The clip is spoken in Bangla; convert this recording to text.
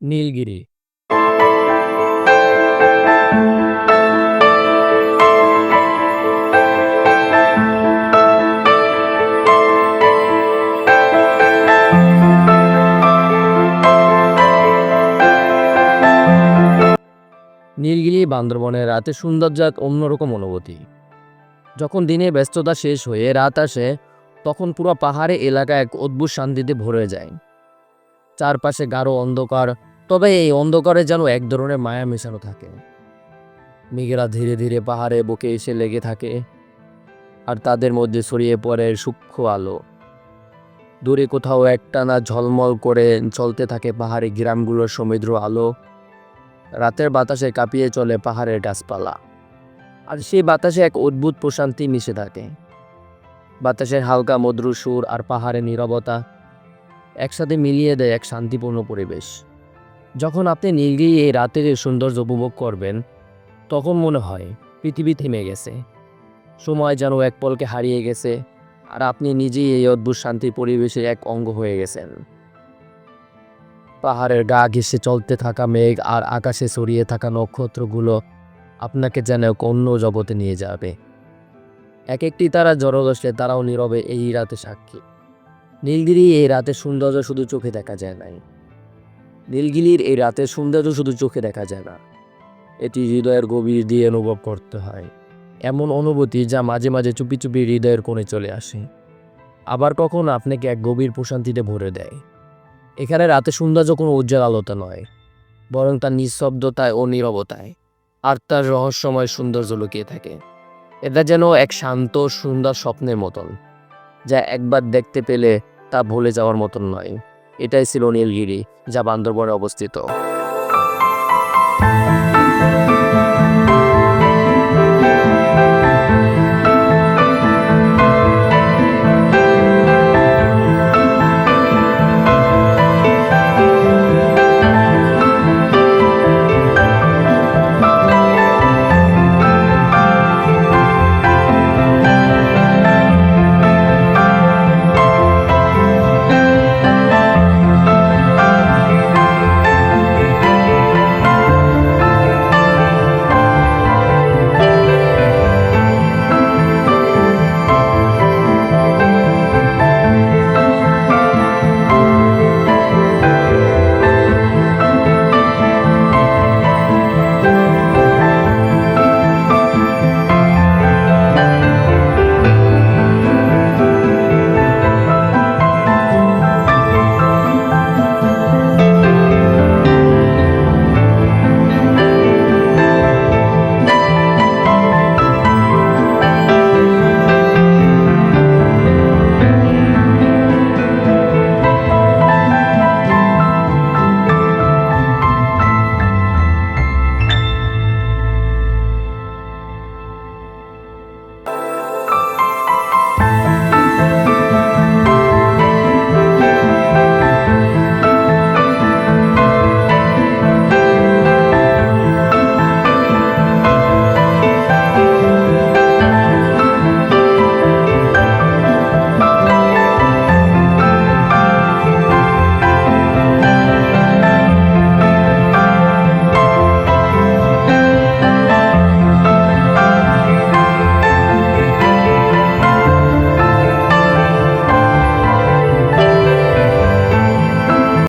নীলগিরি। নীলগিরি বান্দরবনের রাতে সৌন্দর্য এক অন্যরকম অনুভূতি। যখন দিনে ব্যস্ততা শেষ হয়ে রাত আসে, তখন পুরো পাহাড়ে এলাকা এক অদ্ভুত শান্তিতে ভরে যায়। চারপাশে গাঢ় অন্ধকার, তবে এই অন্ধকারে যেন এক ধরনের মায়া মেশানো থাকে। মেঘেরা ধীরে ধীরে পাহাড়ে বুকে এসে লেগে থাকে, আর তাদের মধ্যে ছড়িয়ে পড়ে সূক্ষ্ম আলো। দূরে কোথাও একটানা ঝলমল করে চলতে থাকে পাহাড়ি গ্রামগুলোর সমুদ্র আলো। রাতের বাতাসে কাঁপিয়ে চলে পাহাড়ের গাছপালা। আর সেই বাতাসে এক অদ্ভুত প্রশান্তি মিশে থাকে। বাতাসের হালকা মধুর সুর আর পাহাড়ের নীরবতা একসাথে মিলিয়ে দেয় এক শান্তিপূর্ণ পরিবেশ। যখন আপনি নীলগিরি এই রাতের সৌন্দর্য উপভোগ করবেন, তখন মনে হয় পৃথিবী থেমে গেছে। সময় যেন এক পলকে হারিয়ে গেছে আর আপনি নিজেই এই অদ্ভুত শান্তির পরিবেশের এক অঙ্গ হয়ে গেছেন। পাহাড়ের গা ঘেঁষে চলতে থাকা মেঘ আর আকাশে ছড়িয়ে থাকা নক্ষত্রগুলো আপনাকে যেন অন্য জগতে নিয়ে যাবে। এক একটি তারা জড়দশে তারাও নীরবে এই রাতে সাক্ষী। নীলগিরি এই রাতের সৌন্দর্য শুধু চোখে দেখা যায় নাই। নীলগিরির এই রাতের সৌন্দর্য শুধু চোখে দেখা যায় না। এটি হৃদয়ের গভীর দিয়ে অনুভব করতে হয়। এমন অনুভূতি যা মাঝে মাঝে চুপি চুপি হৃদয়ের কোণে চলে আসে। আবার কখনো আপনাকে এক গভীর প্রশান্তিতে ভরে দেয়। এখানে রাতে সৌন্দর্য কোনো উজ্জ্বল আলোতে নয়, বরং তার নিঃশব্দতায় ও নীরবতায়। আর তার রহস্যময় সৌন্দর্য লুকিয়ে থাকে। এটা যেন এক শান্ত, সুন্দর স্বপ্নের মতন, যা একবার দেখতে পেলে তা ভুলে যাওয়ার মতন নয়। এটাই ছিল নীলগিরি যা বান্দরবনে অবস্থিত।